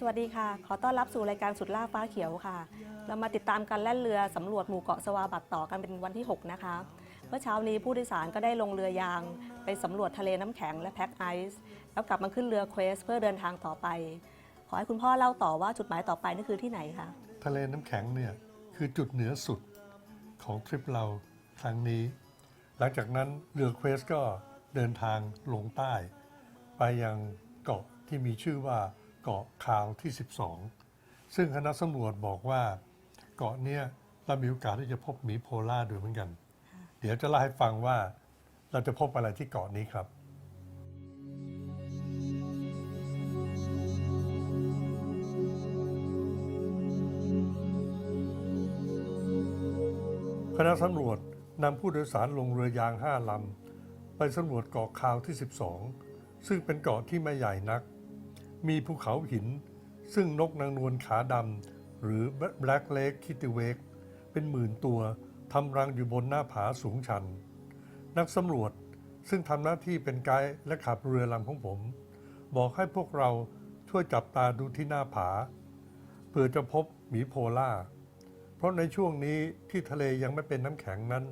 สวัสดีค่ะ ขอต้อนรับสู่รายการสุดล่าฟ้าเขียวค่ะ เรามาติดตามการแล่นเรือสำรวจหมู่เกาะสวาบัตต่อกันเป็นวันที่ 6 นะคะ เมื่อเช้านี้ผู้โดยสารก็ได้ลงเรือยาง ไปสำรวจทะเลน้ำแข็งและแพ็คไอซ์แล้วกลับมาขึ้นเรือเควสเพื่อเดินทางต่อไป ขอให้คุณพ่อเล่าต่อว่าจุดหมายต่อไปนี่นคือที่ไหนคะ ทะเลน้ำแข็งเนี่ยคือจุดเหนือสุดของทริปเราครั้งนี้ หลังจากนั้นเรือเควสก็เดินทางลงใต้ ไปยังเกาะที่มีชื่อว่า เกาะคาวที่ 12 ซึ่งคณะสำรวจบอกว่าเกาะเนี้ยเรามีโอกาสที่จะพบหมีโพล่าด้วยเหมือนกัน เดี๋ยวจะเล่าให้ฟังว่าเราจะพบอะไรที่เกาะนี้ครับ คณะสำรวจนำผู้โดยสารลงเรือยางห้าลำ ไปสำรวจเกาะคาวที่ 12 ซึ่งเป็นเกาะที่ไม่ใหญ่นัก มีภูเขาหิน ซึ่งนกนางนวลขาดำหรือ Black Lake Kittiwake เป็นหมื่นตัวทำรังอยู่บนหน้าผาสูงชัน นักสำรวจซึ่งทำหน้าที่เป็นไกด์และขับเรือลำของผม บอกให้พวกเราช่วยจับตาดูที่หน้าผาเพื่อจะพบหมีโพล่า เพราะในช่วงนี้ที่ทะเลยังไม่เป็นน้ำแข็งนั้น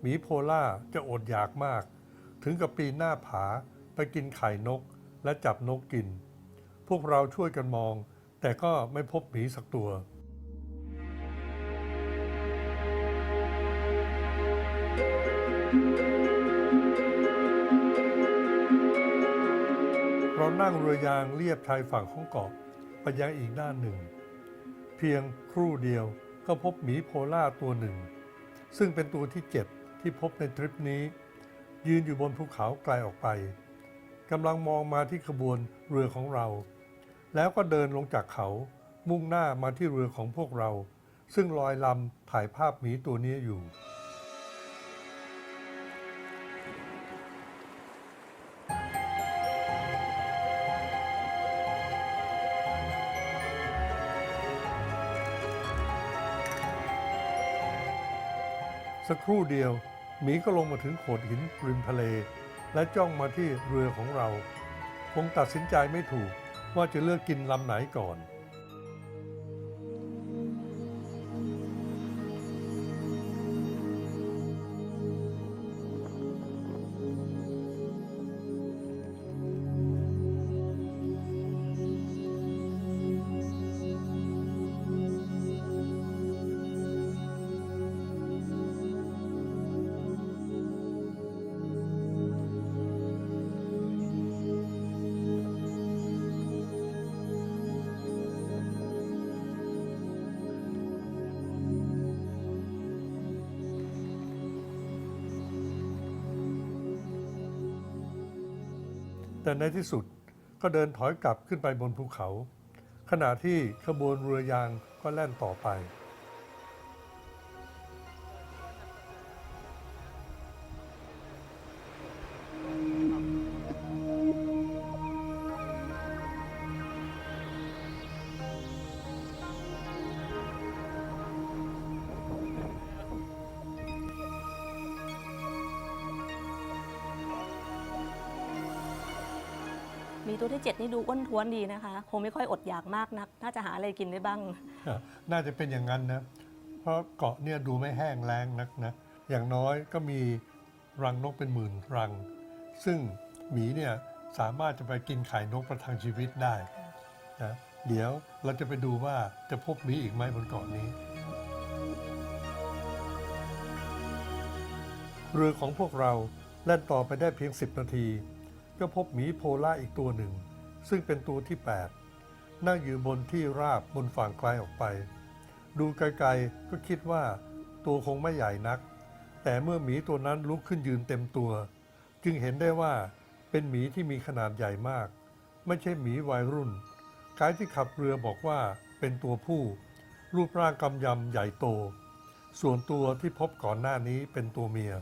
หมีโพล่าจะอดอยากมาก ถึงกับปีนหน้าผาไปกินไข่นกและจับนกกิน พวกเราช่วยกันมอง แต่ก็ไม่พบหมีสักตัว เรานั่งเรือยางเลียบชายฝั่งของเกาะไปยังอีกด้านหนึ่ง เพียงครู่เดียวก็พบหมีโพล่าตัวหนึ่ง ซึ่งเป็นตัวที่เจ็ดที่พบในทริปนี้ ยืนอยู่บนภูเขาไกลออกไปกำลังมองมาที่ขบวนเรือของเรา แล้วก็เดินลงจากเขามุ่งหน้ามาที่เรือของพวกเรา ซึ่งลอยลำถ่ายภาพหมีตัวนี้อยู่ สักครู่เดียว หมีก็ลงมาถึงโขดหินริมทะเล และจ้องมาที่เรือของเรา คงตัดสินใจไม่ถูก ว่าจะเลือกกินลำไหนก่อน แต่ในที่สุดก็เดินถอยกลับขึ้นไปบนภูเขา ขณะที่ขบวนเรือยางก็แล่นต่อไปีตัวที่ 7 นี่ดูอ้วนท้วนดีนะคะ คงไม่ค่อยอดอยากมากนัก น่าจะหาอะไรกินได้บ้าง น่าจะเป็นอย่างนั้นนะ เพราะเกาะเนี่ยดูไม่แห้งแล้งนักนะ อย่างน้อยก็มีรังนกเป็นหมื่นรัง ซึ่งหมีเนี่ยสามารถจะไปกินไข่นกประทังชีวิตได้นะเดี๋ยวเราจะไปดูว่าจะพบหมีอีกไหมบนเกาะนี้ เรือของพวกเราแล่นต่อไปได้เพียง 10 นาที ก็พบหมีโพล่าอีกตัวหนึ่ง ซึ่งเป็นตัวที่ 8 นั่งอยู่บนที่ราบบนฝั่งไกลออกไป ดูไกลๆก็คิดว่าตัวคงไม่ใหญ่นัก แต่เมื่อหมีตัวนั้นลุกขึ้นยืนเต็มตัว จึงเห็นได้ว่าเป็นหมีที่มีขนาดใหญ่มาก ไม่ใช่หมีวัยรุ่นกด์ที่ขับเรือบอกว่าเป็นตัวผู้ รูปร่างกำยำใหญ่โต ส่วนตัวที่พบก่อนหน้านี้เป็นตัวเมีย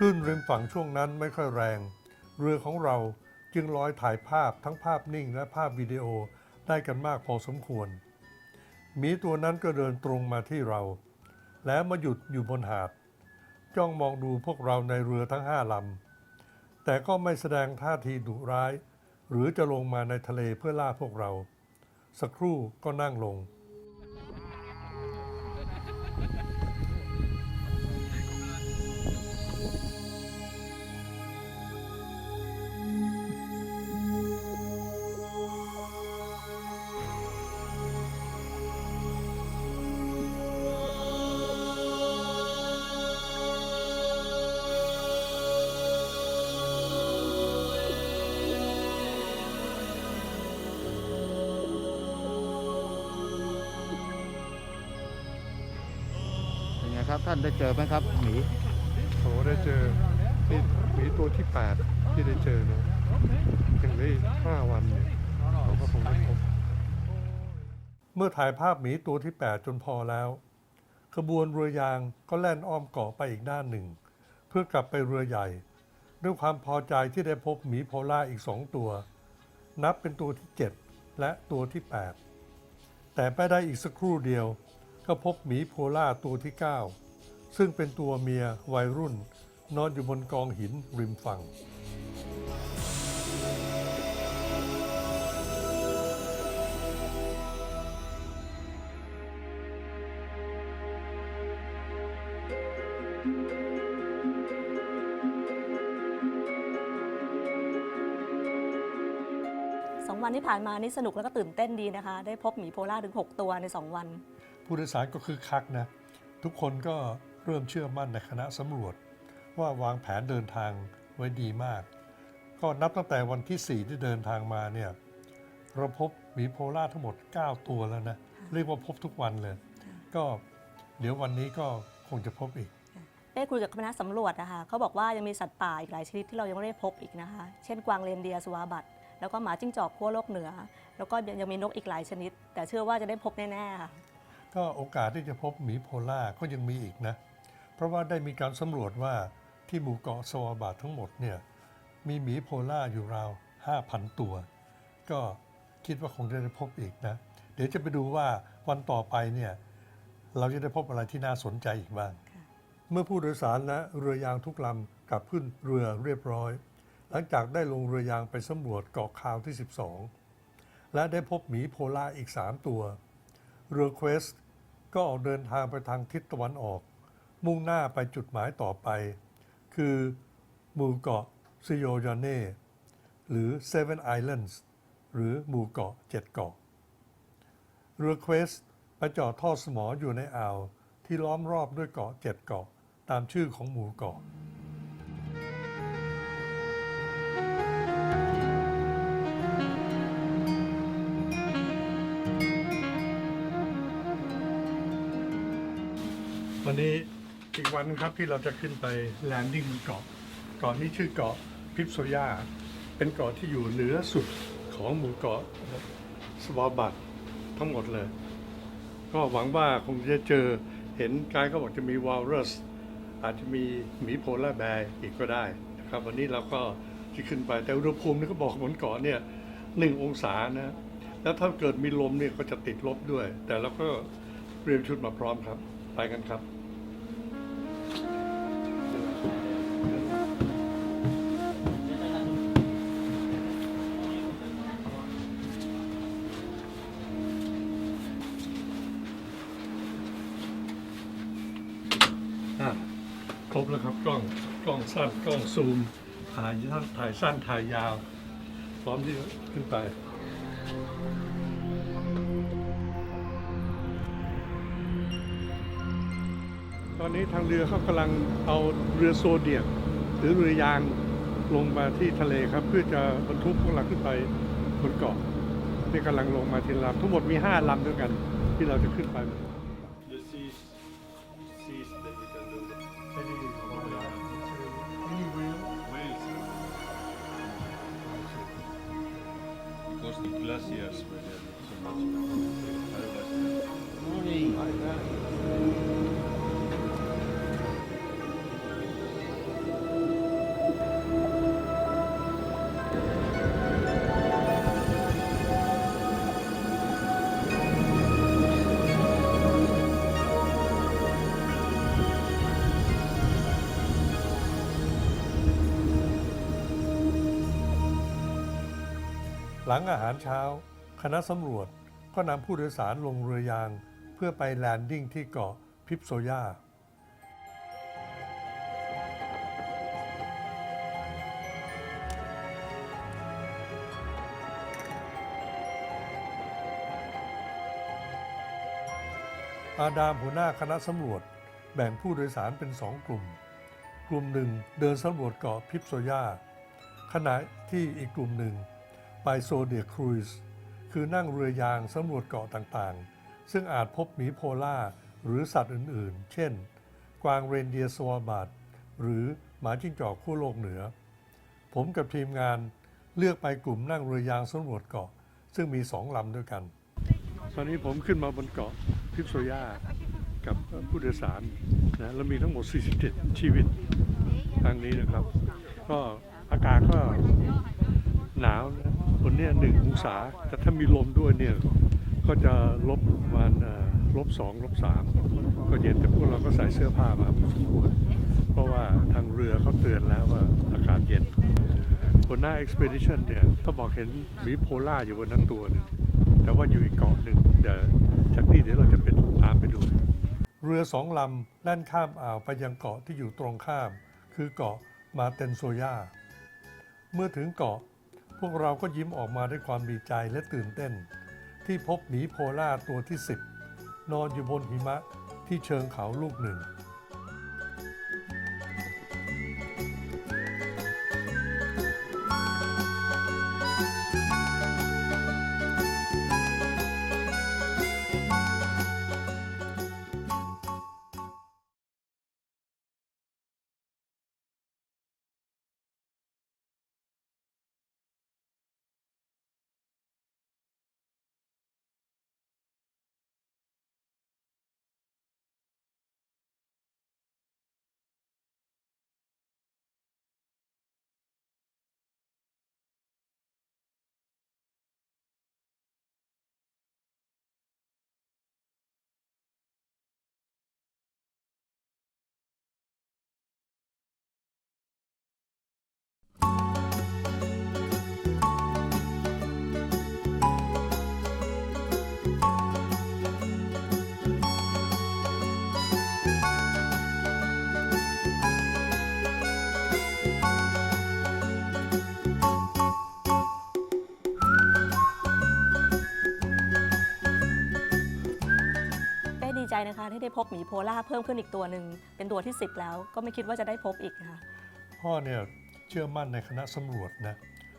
คลื่นริมฝั่งช่วงนั้นไม่ค่อยแรง เรือของเราจึงลอยถ่ายภาพทั้งภาพนิ่งและภาพวิดีโอได้กันมากพอสมควร หมีตัวนั้นก็เดินตรงมาที่เรา แล้วมาหยุดอยู่บนหาด จ้องมองดูพวกเราในเรือทั้งห้าลำ แต่ก็ไม่แสดงท่าทีดุร้าย หรือจะลงมาในทะเลเพื่อล่าพวกเรา สักครู่ก็นั่งลง นไงครับ ท่านได้เจอไหมครับหมีโอ้ได้เจอนี่หมีตัวที่ 8 ที่ได้เจอนะถึงได้5วันเนี่ยเราก็คงได้พบเมื่อถ่ายภาพหมีตัวที่ 8 จนพอแล้วขบวนเรือยางก็แล่นอ้อมเกาะไปอีกด้านหนึ่ง เพื่อกลับไปเรือใหญ่ ด้วยความพอใจที่ได้พบหมีโพล่าอีกสองตัว นับเป็นตัวที่ 7 และตัวที่ 8 แต่ไปได้อีกสักครู่เดียว ก็พบหมีโพล่าตัวที่ 9 ซึ่งเป็นตัวเมียวัยรุ่น นอนอยู่บนกองหินริมฝั่ง สองวันที่ผ่านมานี่สนุกแล้วก็ตื่นเต้นดีนะคะ ได้พบหมีโพล่าถึง 6 ตัวใน 2 วัน ผู้โดยสารก็คือคักนะ ทุกคนก็เริ่มเชื่อมั่นในคณะสำรวจ ว่าวางแผนเดินทางไว้ดีมาก ก็นับตั้งแต่วันที่ 4 ที่เดินทางมาเนี่ยเราพบหมีโพล่าทั้งหมด 9 ตัวแล้วนะ เรียกว่าพบทุกวันเลย ก็เดี๋ยววันนี้ก็คงจะพบอีกได้คุยกับคณะสำรวจนะคะเขาบอกว่ายังมีสัตว์ป่าอีกหลายชนิดที่เรายังไม่ได้พบอีกนะคะ เช่นกวางเรนเดียร์สวาบัตแล้วก็หมาจิ้งจอกขั้วโลกเหนือ แล้วก็ยังมีนกอีกหลายชนิด แต่เชื่อว่าจะได้พบแน่ๆค่ะ ก็โอกาสที่จะพบหมีโพล่าก็ยังมีอีกนะ เพราะว่าได้มีการสำรวจว่าที่หมู่เกาะสวาบาตทั้งหมดเนี่ยมีหมีโพล่าอยู่ราว 5,000 ตัว ก็คิดว่าคงจะได้พบอีกนะ เดี๋ยวจะไปดูว่าวันต่อไปเนี่ยเราจะได้พบอะไรที่น่าสนใจอีกบ้างค่ะเมื่อผู้โดยสารและเรือยางทุกลำกลับขึ้นเรือเรียบร้อย หลังจากได้ลงเรือยางไปสำรวจเกาะคาวที่ 12 และได้พบหมีโพล่าอีก 3 ตัว เรือเควสก็ออกเดินทางไปทางทิศตะวันออก มุ่งหน้าไปจุดหมายต่อไป คือหมู่เกาะซิโยยาเน่หรือ Seven Islands หรือหมู่เกาะเจ็ดเกาะ เรือเควสไปจอดท่อสมออยู่ในอ่าวที่ล้อมรอบด้วยเกาะเจ็ดเกาะตามชื่อของหมู่เกาะ นี้อีกวันครับที่เราจะขึ้นไปแลนดิ้งบนเกาะเกาะนี้ชื่อเกาะพิปโซยาเป็นเกาะที่อยู่เหนือสุดของหมู่เกาะสวาบัตทั้งหมดเลย ก็หวังว่าคงจะเจอเห็นกายเขาบอกจะมีวอลรัสอาจจะมีหมีโพลาร์แบร์อีกก็ได้นะครับวันนี้เราก็จะขึ้นไปแต่อุณหภูมินี่ก็บอกบนเกาะเนี่ยหนึ่งองศานะแล้วถ้าเกิดมีลมเนี่ยก็จะติดลบด้วย แต่เราก็เตรียมชุดมาพร้อมครับ ไปกันครับ ซูมถ่ายสั้นถ่ายสั้นถ่ายยาว พร้อมที่จะขึ้นไป ตอนนี้ทางเรือเขากำลังเอาเรือโซเดียกหรือเรือยางลงมาที่ทะเลครับ เพื่อจะบรรทุกพวกเราขึ้นไปบนเกาะนี่กำลังลงมาทีละลำทั้งหมดมีห้าลำด้วยกันที่เราจะขึ้นไป หลังอาหารเช้า คณะสำรวจก็นำผู้โดยสารลงเรือยาง เพื่อไปแลนดิ้งที่เกาะพิปโซยาอาดามหัวหน้าคณะสำรวจแบ่งผู้โดยสารเป็นสองกลุ่ม กลุ่มหนึ่งเดินสำรวจเกาะพิปโซยาขณะที่อีกกลุ่มหนึ่ง ไปโซเดียครูซคือนั่งเรือยางสำรวจเกาะต่างๆ ซึ่งอาจพบหมีโพล่าหรือสัตว์อื่นๆ เช่น กวางเรนเดียสวาบาดหรือหมาจิ้งจอกขั้วโลกเหนือ ผมกับทีมงานเลือกไปกลุ่มนั่งเรือยางสำรวจเกาะ ซึ่งมีสองลำด้วยกัน ตอนนี้ผมขึ้นมาบนเกาะพิปโซยากับผู้โดยสารนะแล้วมีทั้งหมด 47 ชีวิตทางนี้นะครับ ก็อากาศก็ หนาวนะคนเนี้ยหนึ่งองศา แต่ถ้ามีลมด้วยเนี่ย ก็จะลบมาณเอ่อลบสองลบสามก็เย็นแต่พวกเราก็ใส่เสื้อผ้ามาพอสมควรเพราะว่าทางเรือเขาเตือนแล้วว่าอากาศเย็นหัวหน้า expedition เนี่ยเขาบอกเห็นหมีโพล่าอยู่บนนั้นตัวหนึงแต่ว่าอยู่อีกเกาะหนึ่งเดี๋ยวจากนี้เดี๋ยวเราจะเป็นตามไปดู เรือสองลำแล่นข้ามอ่าวไปยังเกาะที่อยู่ตรงข้าม คือเกาะมาเตนโซยาเมื่อถึงเกาะ พวกเราก็ยิ้มออกมาด้วยความดีใจและตื่นเต้น ที่พบหมีโพล่าตัวที่ 10 นอนอยู่บนหิมะที่เชิงเขาลูกหนึ่ง นะคะที่ได้พบหมีโพล่าเพิ่มขึ้นอีกตัวหนึ่งเป็นตัวที่ 10 แล้ว ก็ไม่คิดว่าจะได้พบอีกค่ะพ่อเนี่ยเชื่อมั่นในคณะสำรวจนะ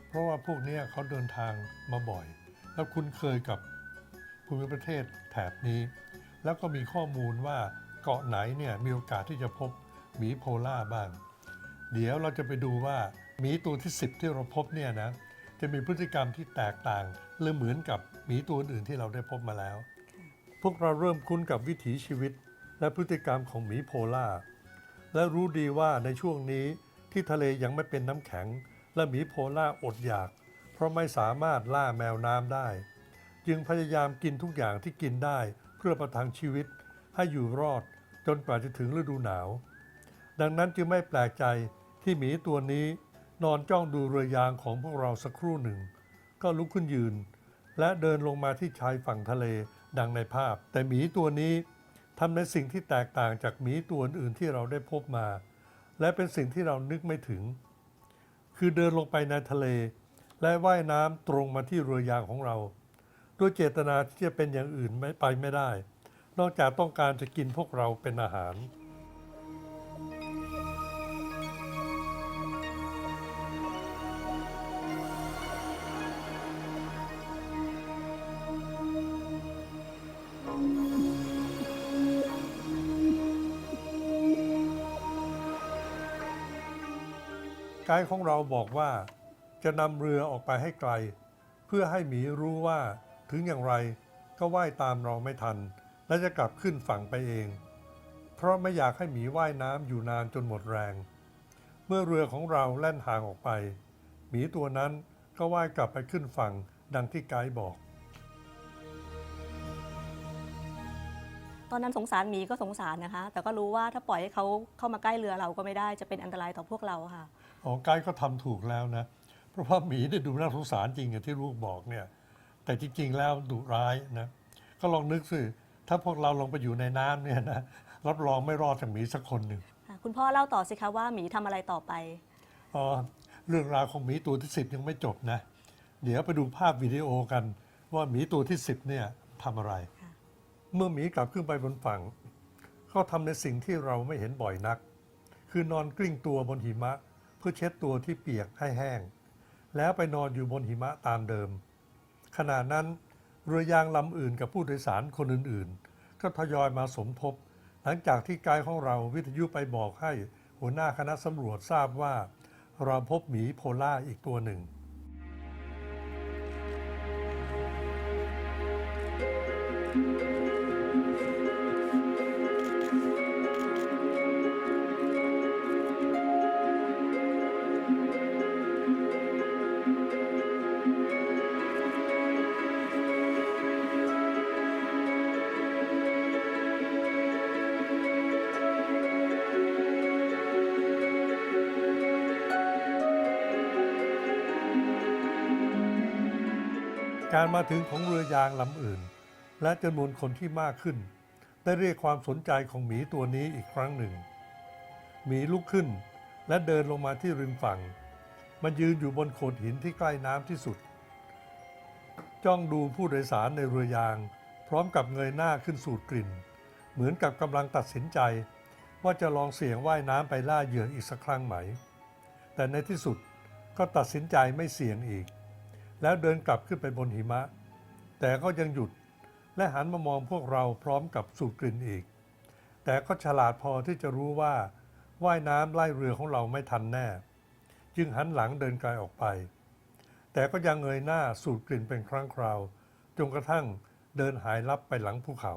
เพราะว่าพวกนี้เขาเดินทางมาบ่อย แล้วคุ้นเคยกับภูมิประเทศแถบนี้ แล้วก็มีข้อมูลว่าเกาะไหนเนี่ยมีโอกาสที่จะพบหมีโพล่าบ้าง เดี๋ยวเราจะไปดูว่าหมีตัวที่ 10 ที่เราพบเนี่ยนะจะมีพฤติกรรมที่แตกต่างหรือเหมือนกับหมีตัวอื่นที่เราได้พบมาแล้ว พวกเราเริ่มคุ้นกับวิถีชีวิต และพฤติกรรมของหมีโพล่า และรู้ดีว่าในช่วงนี้ที่ทะเลยังไม่เป็นน้ำแข็ง และหมีโพล่าอดอยาก เพราะไม่สามารถล่าแมวน้ำได้ จึงพยายามกินทุกอย่างที่กินได้เพื่อประทังชีวิต ให้อยู่รอดจนกว่าจะถึงฤดูหนาว ดังนั้นจึงไม่แปลกใจที่หมีตัวนี้นอนจ้องดูเรือยางของพวกเราสักครู่หนึ่ง ก็ลุกขึ้นยืน และเดินลงมาที่ชายฝั่งทะเล ดังในภาพ แต่หมีตัวนี้ทำในสิ่งที่แตกต่างจากหมีตัวอื่นที่เราได้พบมา และเป็นสิ่งที่เรานึกไม่ถึง คือเดินลงไปในทะเล และว่ายน้ำตรงมาที่เรือยางของเราด้วยเจตนาที่จะเป็นอย่างอื่นไม่ไปไม่ได้ นอกจากต้องการจะกินพวกเราเป็นอาหาร กด์ของเราบอกว่า จะนำเรือออกไปให้ไกล เพื่อให้หมีรู้ว่าถึงอย่างไรก็ว่ายตามเราไม่ทัน และจะกลับขึ้นฝั่งไปเอง เพราะไม่อยากให้หมีว่ายน้ำอยู่นานจนหมดแรง เมื่อเรือของเราแล่นห่างออกไป หมีตัวนั้นก็ว่ายกลับไปขึ้นฝั่งดังที่ไกด์บอก ตอนนั้นสงสารหมีก็สงสารนะคะ แต่ก็รู้ว่าถ้าปล่อยให้เขาเข้ามาใกล้เรือเราก็ไม่ได้จะเป็นอันตรายต่อพวกเราค่ะ อ๋อไกด์ก็ทำถูกแล้วนะ เพราะว่าหมีได้ดูน่าสงสารจริงอย่างที่ลูกบอกเนี่ย แต่จริง ๆ แล้วดุร้ายนะ ก็ลองนึกสิถ้าพวกเราลงไปอยู่ในน้ำเนี่ยนะรับรองไม่รอดจากหมีสักคนหนึ่งค่ะคุณพ่อเล่าต่อสิคะว่าหมีทำอะไรต่อไปอ๋อเรื่องราวของหมีตัวที่สิบยังไม่จบนะ เดี๋ยวไปดูภาพวิดีโอกันว่าหมีตัวที่สิบเนี่ยทำอะไรค่ะเมื่อหมีกลับขึ้นไปบนฝั่ง เขาทำในสิ่งที่เราไม่เห็นบ่อยนัก คือนอนกลิ้งตัวบนหิมะ เพื่อเช็ดตัวที่เปียกให้แห้ง แล้วไปนอนอยู่บนหิมะตามเดิม ขณะนั้นเรือยางลำอื่นกับผู้โดยสารคนอื่นๆ ก็ทยอยมาสมทบ หลังจากที่ไกด์ของเราวิทยุไปบอกให้หัวหน้าคณะสำรวจทราบว่า เราพบหมีโพล่าอีกตัวหนึ่งกา มาถึงของเรือยางลำอื่น และจำนวนคนที่มากขึ้น ได้เรียกความสนใจของหมีตัวนี้อีกครั้งหนึ่ง หมีลุกขึ้นและเดินลงมาที่ริมฝั่ง มันยืนอยู่บนโขดหินที่ใกล้น้ำที่สุด จ้องดูผู้โดยสารในเรือยาง พร้อมกับเงยหน้าขึ้นสูดกลิ่น เหมือนกับกำลังตัดสินใจ ว่าจะลองเสี่ยงว่ายน้ำไปล่าเหยื่ออีกสักครั้งไหม แต่ในที่สุดก็ตัดสินใจไม่เสี่ยงอีก แล้วเดินกลับขึ้นไปบนหิมะ แต่ก็ยังหยุดและหันมามองพวกเราพร้อมกับสูดกลิ่นอีก แต่ก็ฉลาดพอที่จะรู้ว่าว่ายน้ำไล่เรือของเราไม่ทันแน่ จึงหันหลังเดินไกลออกไป แต่ก็ยังเงยหน้าสูดกลิ่นเป็นครั้งคราวจนกระทั่งเดินหายลับไปหลังภูเขา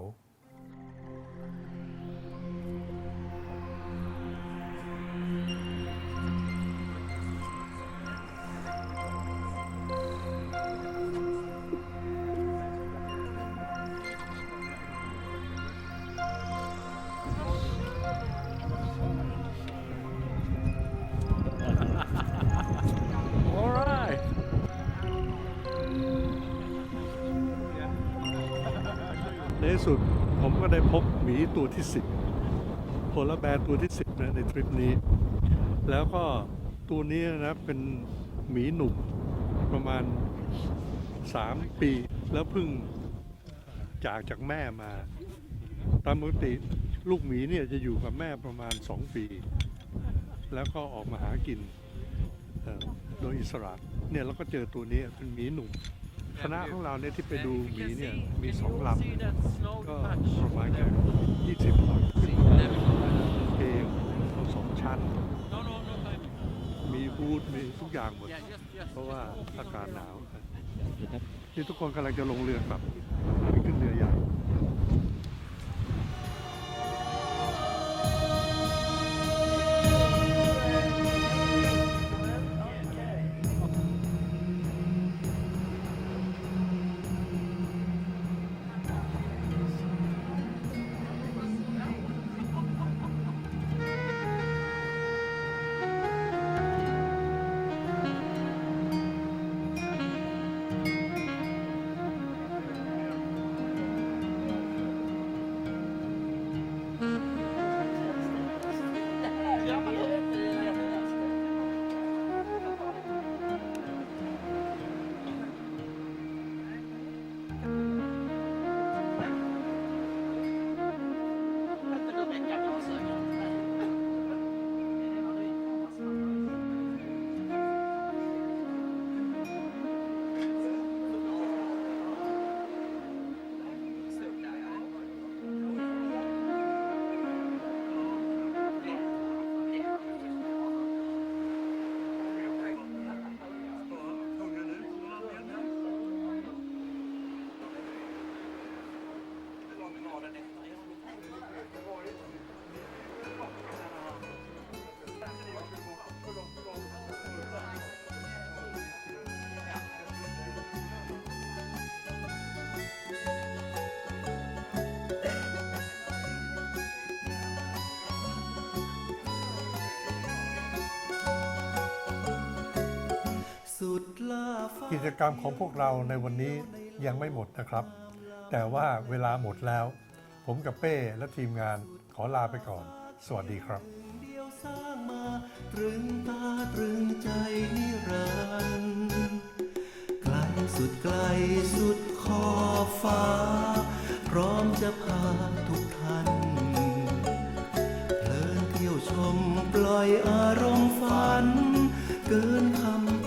สุดผมก็ได้พบหมีตัวที่ 10โพลาแบร์ตัวที่ 10นะในทริปนี้ แล้วก็ตัวนี้นะเป็นหมีหนุ่มประมาณ 3 ปี แล้วเพิ่งจากจากแม่มา ตามปกติลูกหมีเนี่ยจะอยู่กับแม่ประมาณ 2 ปี แล้วก็ออกมาหากินโดยอิสระเนี่ยเราก็เจอตัวนี้เป็นหมีหนุ่ม คณะของเราเนี่ยที่ไปดูหมีเนี่ยมีสองลำก็ประมาณแค่ยี่สิบลำเพลงทั้งสองชั้น มีบูธมีทุกอย่างหมด เพราะว่าอากาศหนาวนี่ทุกคนกำลังจะลงเรือกลับ กิจกรรมของพวกเราในวันนี้ยังไม่หมดนะครับ แต่ว่าเวลาหมดแล้ว ผมกับเป้และทีมงานขอลาไปก่อน สวัสดีครับตรึงตาตรึงใจนิรันดร์ไกลสุดไกลสุดขอบฟ้า พร้อมจะพาทุกท่านเพลินเที่ยวชมปล่อยอารมณ์ฝัน เกินคำ